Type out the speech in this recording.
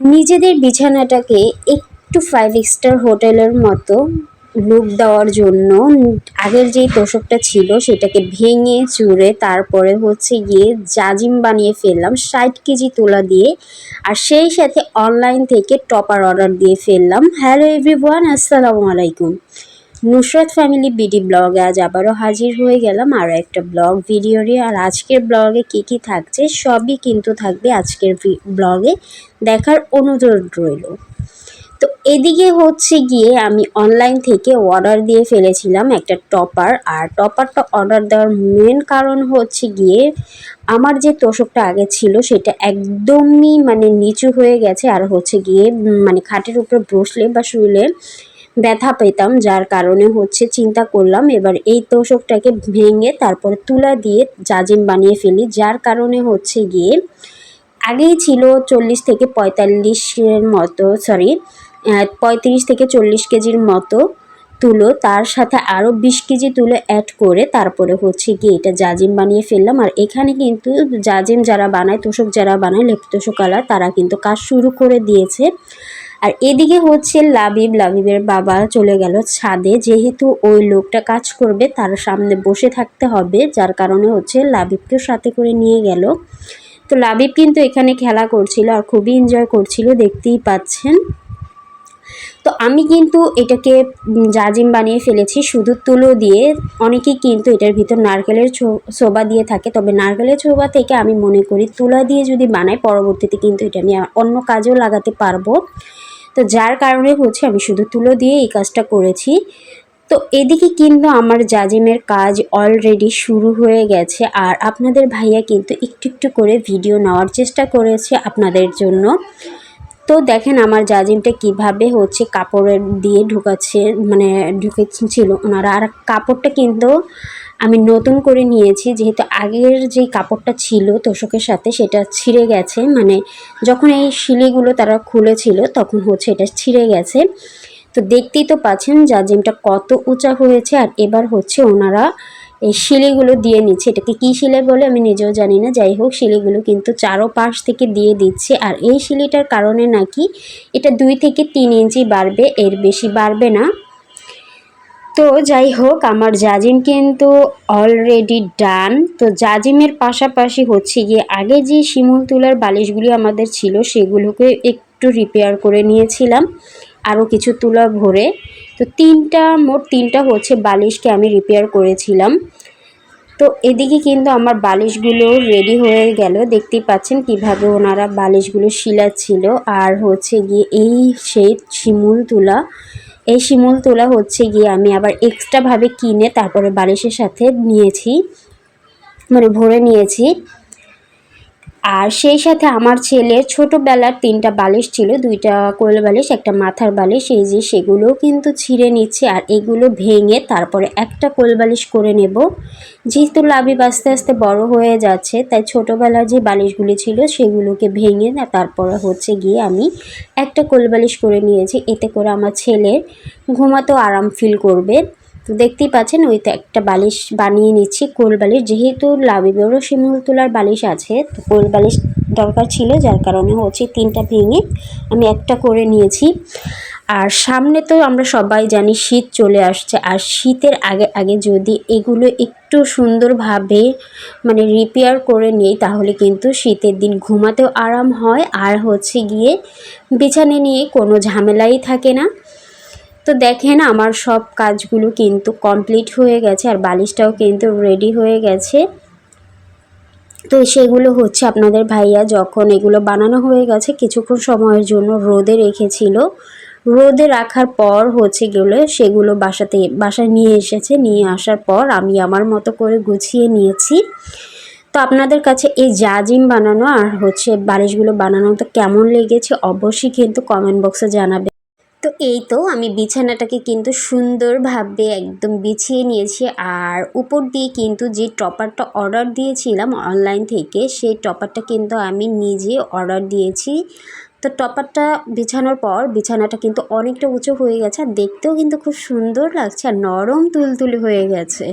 নিজেদের বিছানাটাকে একটু five star হোটেলের মতো লুক দেওয়ার জন্য আগের যেই তোষকটা ছিল সেটাকে ভেঙে চুড়ে তারপরে হচ্ছে গিয়ে জাজিম বানিয়ে ফেললাম, ষাট কেজি তোলা দিয়ে। আর সেই সাথে অনলাইন থেকে টপার অর্ডার দিয়ে ফেললাম। হ্যালো এভরিওয়ান আসসালামু আলাইকুম। নুসরাত ফ্যামিলি বিডি ব্লগে আজ আবারও হাজির হয়ে গেলাম আরও একটা ব্লগ ভিডিও নিয়ে। আর আজকের ব্লগে কী কী থাকছে সবই কিন্তু থাকবে আজকের ব্লগে। দেখার অনুরোধ রইল। তো এদিকে হচ্ছে গিয়ে আমি অনলাইন থেকে অর্ডার দিয়ে ফেলেছিলাম একটা টপার আর টপারটা অর্ডার দেওয়ার মেন কারণ হচ্ছে গিয়ে আমার যে তোষকটা আগে ছিল সেটা একদমই মানে নিচু হয়ে গেছে। আর হচ্ছে গিয়ে মানে খাটের উপরে বসলে বা শুলে ব্যথা পেতাম, যার কারণে হচ্ছে চিন্তা করলাম, এবার এই তোষকটাকে ভেঙে তারপর তুলা দিয়ে জাজিম বানিয়ে ফেলি, যার কারণে হচ্ছে গিয়ে আগেই ছিল চল্লিশ থেকে পঁয়তাল্লিশের মতো সরি পঁয়ত্রিশ থেকে চল্লিশ কেজির মতো তুলো, তার সাথে আরও বিশ কেজি তুলো অ্যাড করে তারপরে হচ্ছে গিয়ে এটা জাজিম বানিয়ে ফেললাম। আর এখানে কিন্তু জাজিম যারা বানায়, তোষক যারা বানায় লেপ তোষকালা তারা কিন্তু কাজ শুরু করে দিয়েছে। আর এদিকে হচ্ছে লাবিব, লাবিবের বাবা চলে গেল ছাদে। যেহেতু ওই লোকটা কাজ করবে, তার সামনে বসে থাকতে হবে, যার কারণে হচ্ছে লাবিবকেও সাথে করে নিয়ে গেল। তো লাবিব কিন্তু এখানে খেলা করছিল আর খুবই এনজয় করছিল, দেখতেই পাচ্ছেন। তো আমি কিন্তু এটাকে জাজিম বানিয়ে ফেলেছি শুধু তুলো দিয়ে। অনেকেই কিন্তু এটার ভিতর নারকেলের ছোবা দিয়ে থাকে, তবে নারকেলের ছোবা থেকে আমি মনে করি তুলা দিয়ে যদি বানাই, পরবর্তীতে কিন্তু এটা আমি অন্য কাজেও লাগাতে পারব। তো যার কারণে হচ্ছে আমি শুধু তুলো দিয়ে এই কাজটা করেছি। তো এদিকে কিন্তু আমার জাজিমের কাজ অলরেডি শুরু হয়ে গেছে আর আপনাদের ভাইয়া কিন্তু একটু একটু করে ভিডিও নেওয়ার চেষ্টা করেছে আপনাদের জন্য। তো দেখেন আমার জাজিমটা কীভাবে হচ্ছে কাপড়ের দিয়ে ঢুকাচ্ছে মানে ঢুকেছিল ওনারা আর কাপড়টা কিন্তু আমি নতুন করে নিয়েছি, যেহেতু আগের যে কাপড়টা ছিল তোষকের সাথে সেটা ছিঁড়ে গেছে। মানে যখন এই শিলিগুলো তারা খুলেছিল তখন হচ্ছে এটা ছিঁড়ে গেছে। তো দেখতেই তো পাচ্ছেন জাজিমটা কত উঁচা হয়েছে আর এবার হচ্ছে ওনারা এই শিলিগুলো দিয়ে নিচ্ছে। এটাকে কী শিলে বলে আমি নিজেও জানি না। যাই হোক, শিলিগুলো কিন্তু চারো পাশ থেকে দিয়ে দিচ্ছে আর এই শিলিটার কারণে নাকি এটা দুই থেকে তিন ইঞ্চি বাড়বে, এর বেশি বাড়বে না। তো যাই হোক, আমার জাজিম কিন্তু অলরেডি ডান তো জাজিমের পাশাপাশি হচ্ছে গিয়ে আগে যে শিমুল তুলার বালিশগুলি আমাদের ছিল, সেগুলোকে একটু রিপেয়ার করে নিয়েছিলাম। আরও কিছু তুলা ভরে। তো তিনটা, মোট তিনটা হচ্ছে বালিশকে আমি রিপেয়ার করেছিলাম। তো এদিকে কিন্তু আমার বালিশগুলো রেডি হয়ে গেল। দেখতেই পাচ্ছেন কীভাবে ওনারা বালিশগুলো শিলাচ্ছিল। আর হচ্ছে গিয়ে এই সেই শিমুল তুলা এই শিমুল তোলা হচ্ছে গিয়ে আমি আবার এক্সট্রাভাবে কিনে তারপরে বালিশের সাথে নিয়েছি মানে ভরে নিয়েছি। আর সেই সাথে আমার ছেলের ছোটোবেলার তিনটা বালিশ ছিল, দুইটা কোয়েল বালিশ, একটা মাথার বালিশ, এই যে সেগুলোও কিন্তু ছিঁড়ে নিচ্ছে আর এগুলো ভেঙে তারপরে একটা কোয়েল বালিশ করে নেব। যেহেতু লাবিব আস্তে আস্তে বড় হয়ে যাচ্ছে, তাই ছোটোবেলার যে বালিশগুলি ছিল সেগুলোকে ভেঙে তারপরে হচ্ছে গিয়ে আমি একটা কোয়েল বালিশ করে নিয়েছি। এতে করে আমার ছেলে ঘুমাতেও আরাম ফিল করবে। তো দেখতেই পাচ্ছেন, ওই একটা বালিশ বানিয়ে নিচ্ছি, কোল বালিশ। যেহেতু লাবিবেরও শিমুল তোলার বালিশ আছে, তো কোল বালিশ দরকার ছিল, যার কারণে হচ্ছে তিনটা ভেঙে আমি একটা করে নিয়েছি। আর সামনে তো আমরা সবাই জানি শীত চলে আসছে, আর শীতের আগে আগে যদি এগুলো একটু সুন্দরভাবে মানে রিপেয়ার করে নিই, তাহলে কিন্তু শীতের দিন ঘুমাতেও আরাম হয়। আর হচ্ছে গিয়ে বিছানে নিয়ে কোনো ঝামেলাই থাকে না। তো দেখেন আমার সব কাজগুলো কিন্তু কমপ্লিট হয়ে গেছে আর বালিশটাও কিন্তু রেডি হয়ে গেছে। তো সেগুলো হচ্ছে আপনাদের ভাইয়া যখন এগুলো বানানো হয়ে গেছে কিছুক্ষণ সময়ের জন্য রোদে রেখেছিল। রোদে রাখার পর হচ্ছে গেলে সেগুলো বাসাতে, বাসায় নিয়ে এসেছে। নিয়ে আসার পর আমি আমার মতো করে গুছিয়ে নিয়েছি। তো আপনাদের কাছে এই জাজিম বানানো আর হচ্ছে বালিশগুলো বানানো তো কেমন লেগেছে অবশ্যই কিন্তু কমেন্ট বক্সে জানাবে তো এই তো আমি বিছানাটাকে কিন্তু সুন্দরভাবে একদম বিছিয়ে নিয়েছি। আর উপর দিয়ে কিন্তু যে টপারটা অর্ডার দিয়েছিলাম অনলাইন থেকে, সেই টপারটা কিন্তু আমি নিজে অর্ডার দিয়েছি। তো টপারটা বিছানোর পর বিছানাটা কিন্তু অনেকটা উঁচু হয়ে গেছে, আর দেখতেও কিন্তু খুব সুন্দর লাগছে, আর নরম তুলতুলে হয়ে গেছে।